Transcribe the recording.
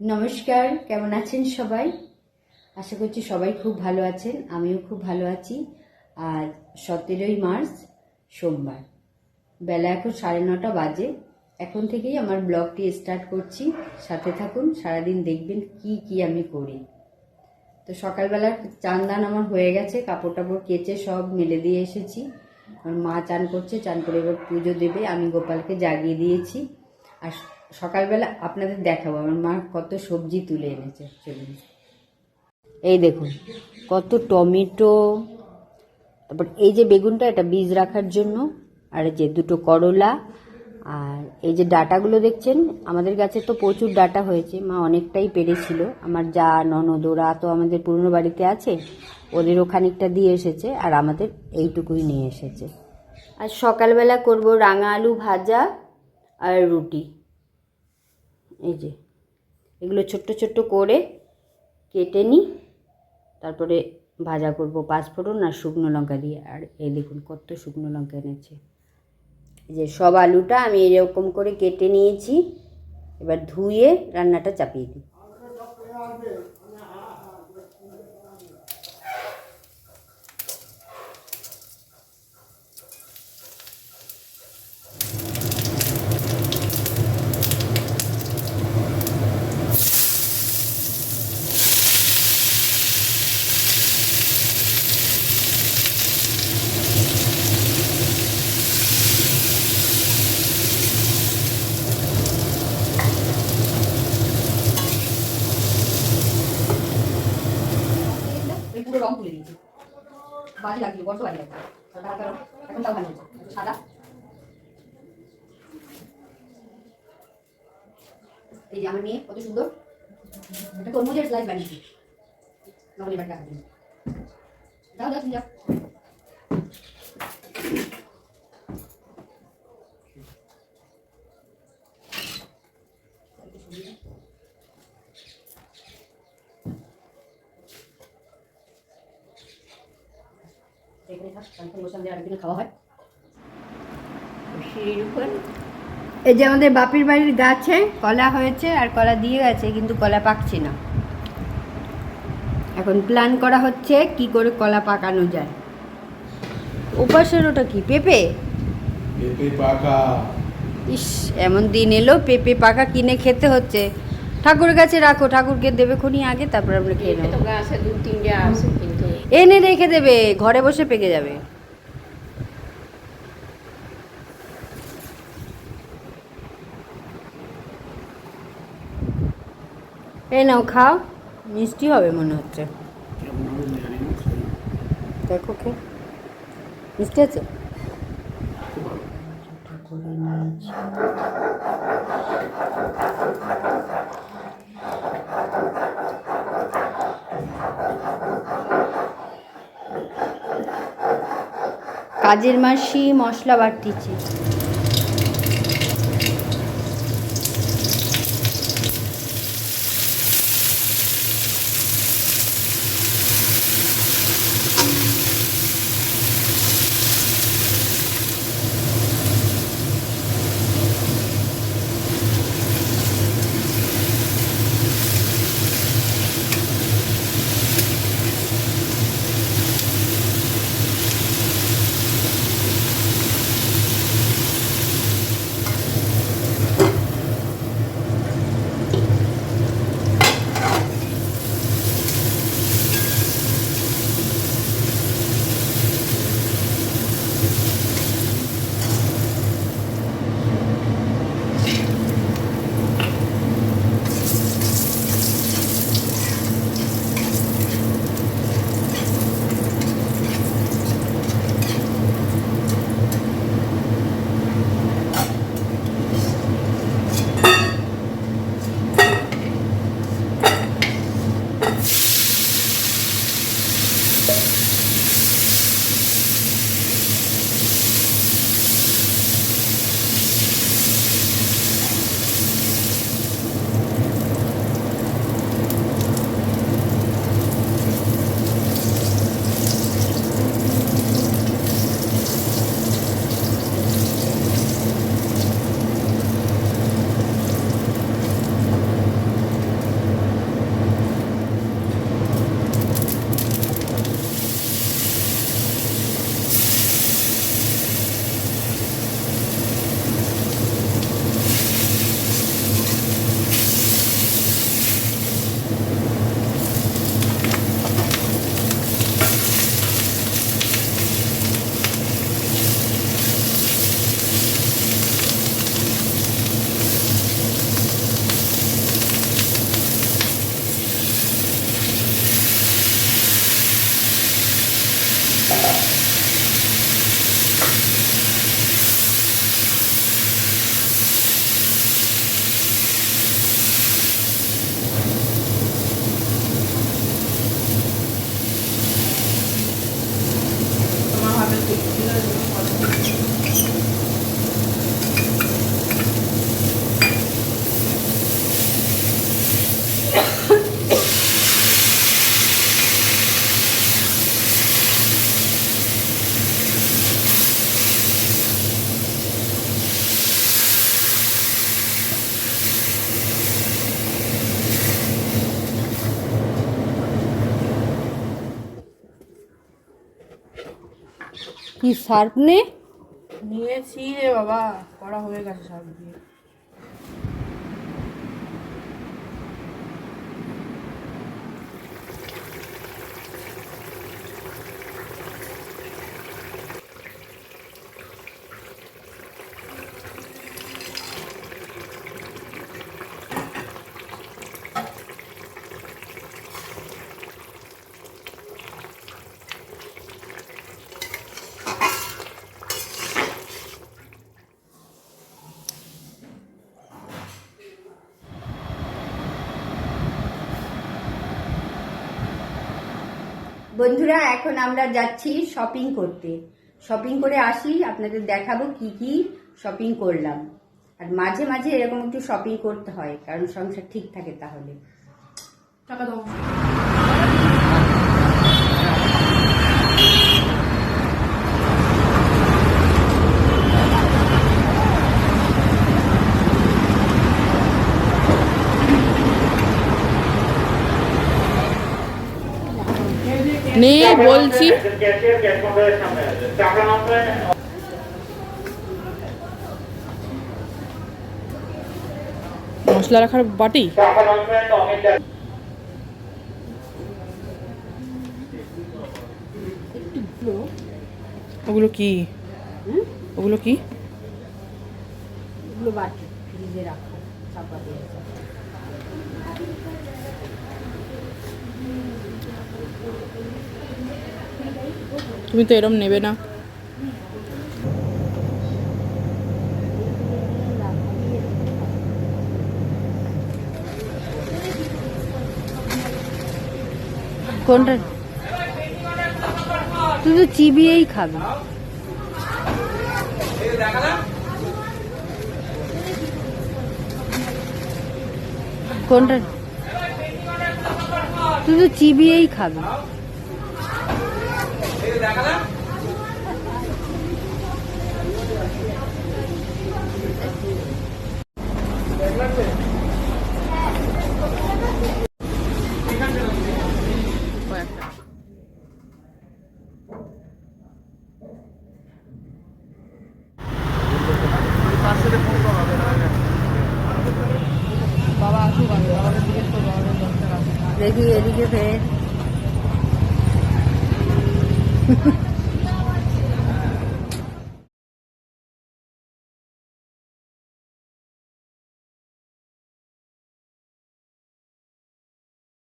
নমস্কার, কেমন আছেন সবাই? আশা করছি সবাই খুব ভালো আছেন, আমিও খুব ভালো আছি। আর সতেরোই মার্চ, সোমবার। বেলা এখন সাড়ে নটা বাজে। এখন থেকেই আমার ব্লগটি স্টার্ট করছি। সাথে থাকুন, সারাদিন দেখবেন কি কি আমি করি। তো সকালবেলা চান দান আমার হয়ে গেছে কাপড় টাপড় কেচে সব মেলে দিয়ে এসেছি। আমার মা চান করছে, চান করে এবার পুজো দেবে, আমি গোপালকে জাগিয়ে দিয়েছি। আর সকালবেলা আপনাদের দেখাবো। আমার মা কত সবজি তুলে এনেছে, চলুন। এই দেখুন, কত টমেটো, তারপর এই যে বেগুনটা, এটা বীজ রাখার জন্য, আর যে দুটো করলা, আর এই যে ডাটাগুলো দেখছেন, আমাদের গাছে তো প্রচুর ডাটা হয়েছে, মা অনেকটাই পেরেছিল। আমার যা ননদ, ওরা তো আমাদের পুরনো বাড়িতে আছে ওদের ওখানিকটা দিয়ে এসেছে, আর আমাদের এইটুকুই নিয়ে এসেছে। আর সকালবেলা করব রাঙা আলু ভাজা আর রুটি। এই যে, এগুলো ছোট্ট ছোট্ট করে কেটে নিই, তারপরে ভাজা করব পাঁচফোড়ন আর শুকনো লঙ্কা দিয়ে। আর এই দেখুন কত শুকনো লঙ্কা এনেছে। এই যে সব আলুটা আমি এরকম করে কেটে নিয়েছি, এবার ধুয়ে রান্নাটা চাপিয়ে দিই এই পুরো রং তুলে দিয়েছি বাজে লাগছিল বড় হালকা হালকা এখন তাও ভালো সাদা। এই যে আমার মেয়ে, কত সুন্দর। একটা তরমুজের স্লাইস বানিয়েছি। নকলি বাটা দাও দাও তুমি যাও এখানে থাক কালকে বসে আমাদের আরেকদিন খাওয়া হয় সিঁড়ির উপর এই যে আমাদের বাপির বাড়ির গাছে কলা হয়েছে আর কলা দিয়ে গেছে কিন্তু কলা পাকছে না। এখন প্ল্যান করা হচ্ছে কি করে কলা পাকানো যায়। ওপাশের ওটা কি পেঁপে? পেঁপে পাকা। ইস এমন দিন এলো পেঁপে পাকা কিনে খেতে হচ্ছে। ঠাকুরের কাছে রাখো ঠাকুরকে দেবে খুনি আগে তারপর আমরা খেয়ে নেব। গাছে দু তিনটে আছে এনে রেখে দেবে, ঘরে বসে পেকে যাবে। এই নাও, খাও। মিষ্টি হবে মনে হচ্ছে। দেখো খে মিষ্টি আছে? করে কাজের মাসি মশলা বাটতিছে। কি সার্ফ নে? নিয়েছি রে বাবা করা হয়ে গেছে সার্ফ দিয়ে। বন্ধুরা, এখন আমরা যাচ্ছি শপিং করতে। শপিং করে আসি, আপনাদের দেখাবো কি কি শপিং করলাম। আর মাঝে মাঝে এরকম একটু শপিং করতে হয়, কারণ সংসার ঠিক থাকে তাহলে। টাকা দাও। নে বলছি। মশলা রাখার বাটি? ওগুলো কি? ওগুলো কি? এগুলো বাটি, ফ্রিজে রাখো, চাপা দিয়ে। তুমি তো এরম নেবে না। কোনটা? তুই তো চিবিয়েই খাবি। কোনটা? তুই তো চিবিয়েই খাবি। বাবা আসুক বাবাকে জিজ্ঞেস করব। আমাদের দেখি এদিকে ফের